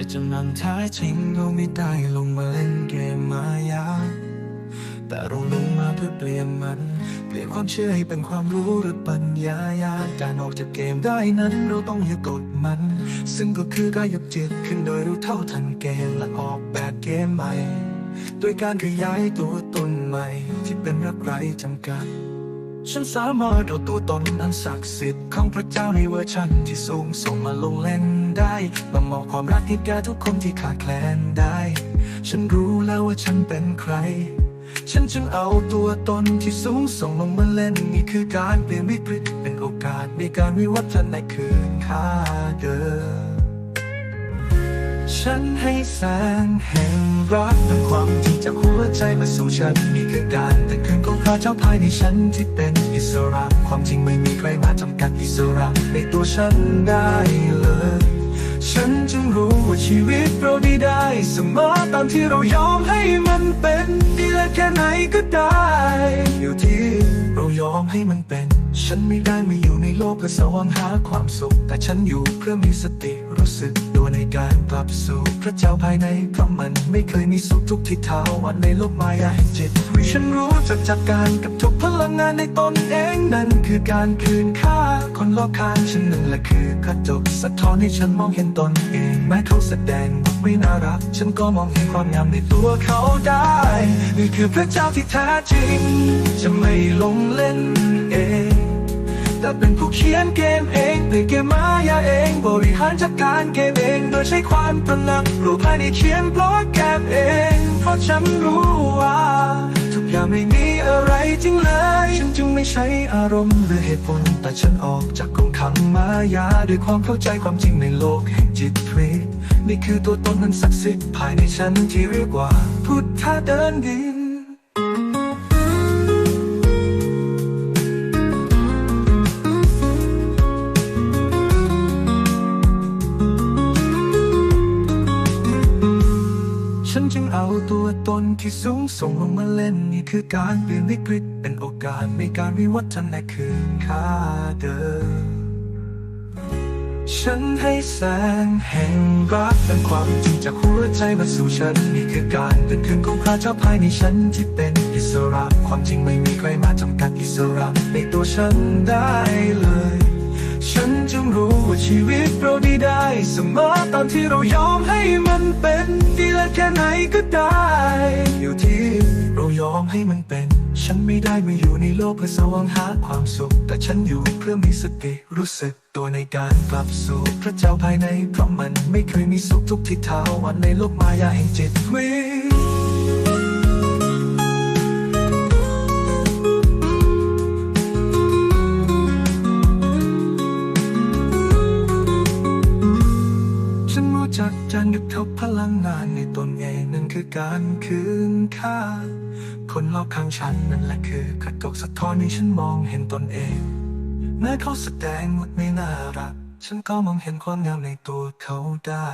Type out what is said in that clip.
จจำนำท้จริงเราไม่ได้ลงมาเล่นเกมมายา แต่เราลงมาเพื่อเปลี่ยนมัน เปลี่ยนความเชื่อให้เป็นความรู้หรือปัญญายาการออกจากเกมได้นั้นเราต้องอย่ากดมัน ซึ่งก็คือการยกจิตขึ้นโดยรู้เท่าทันเกมและออกแบบเกมใหม่ โดยการขยายตัวตนใหม่ที่เป็นรักไร้จำกัด ฉันสามารถเอาตัวตนอันศักดิ์สิทธิ์ของพระเจ้าในเวอร์ชันที่สูงส่งมาลงเล่นได้มามอบความรักให้แก่ทุกคนที่ขาดแคลนได้ ฉันรู้แล้วว่าฉันเป็นใคร ฉันจึงเอาตัวตนที่สูงส่งลงมาเล่นนี่คือการเปลี่ยนวิกฤตเป็นโอกาสในการวิวัฒนาคืนค่าเดิมฉันให้แสงแห่งรักนำความจริงจากหัวใจมาสู่ฉันนี่คือการแต่คืนขอ พระเจ้าภายในฉันที่เป็นอิสระ ความจริงไม่มีใครมาจำกัดอิสระในตัวฉันได้เลย ฉันจึงรู้ว่าชีวิตเราดีได้เสมอตามที่เรายอมให้มันเป็นดีและแค่ไหนก็ได้ อยู่ที่เรายอมให้มันเป็น ฉันไม่ได้มาอยู่ในโลกเพื่อแสวงหาความสุข แต่ฉันอยู่เพื่อมีสติ รู้สึกตัวในการกลับสู่พระเจ้าภายในเพราะมันไม่เคยมีสุขทุกที่เท้าวันในโลกมายาแห่งจิตวิฉันรู้จักจัดการกับทุกพลังงานในตนเองนั่นคือการคืนค่าคนรอบข้างฉันนั่นแหละคือกระจกสะท้อนให้ฉันมองเห็นตนเองแม้เขาแสดงว่าไม่น่ารัก ฉันก็มองเห็นความงามในตัวเขาได้นี่คือพระเจ้าที่แท้จริง จะไม่ลงเล่นเอง แต่เป็นผู้เขียนเกมเองเปลี่ยนเกมมายาเอง บริหารจัดการเกมเอง โดยใช้ความตระหนักรู้ภายในเขียนโปรแกรมเอง เพราะฉันรู้ว่า ทุกอย่างไม่มีอะไรจริงเลย ฉันจึงไม่ใช้อารมณ์หรือเหตุผล แต่ฉันออกจากกรงขังมายาด้วยความเข้าใจความจริงในโลกแห่งจิตวิทนี่คือตัวตนนั้นศักดิ์สิทธิ์ภายในฉันที่เรียกว่า พุทธะเดินดิน ตัวตนที่สูงส่งลงมาเล่นนี่คือการเปลี่ยนวิกฤตเป็นโอกาสในการวิวัฒนาคืนค่าเดิม ฉันให้แสงแห่งรักเป็นความจริงจากหัวใจมาสู่ฉันนี่คือการเป็นคืนของพระเจ้าภายในฉันที่เป็นอิสระ ความจริงไม่มีใครมาจำกัดอิสระในตัวฉันได้เลย ฉัน งรู้ว่าชีวิตเราดีได้เสมอตอนที่เรายอมให้มันเป็นดีและแค่ไหนก็ได้ อยู่ที่เรายอมให้มันเป็น ฉันไม่ได้มาอยู่ในโลกเพื่อแสวงหาความสุข แต่ฉันอยู่เพื่อมีสติรู้สึกตัวในการกลับสู่พระเจ้าภายในเพราะมันไม่เคยมีสุขทุกที่เท้าวันในโลกมายาแห่งจิตวิ กจานกับเขาพลังงานในตนเองนั่นคือการคืนค่า คนรอบข้างฉันนั่นแหละคือกระจกสะท้อนให้ฉันมองเห็นตนเอง แม้เขาแสดงว่าไม่น่ารัก ฉันก็มองเห็นความงามในตัวเขาได้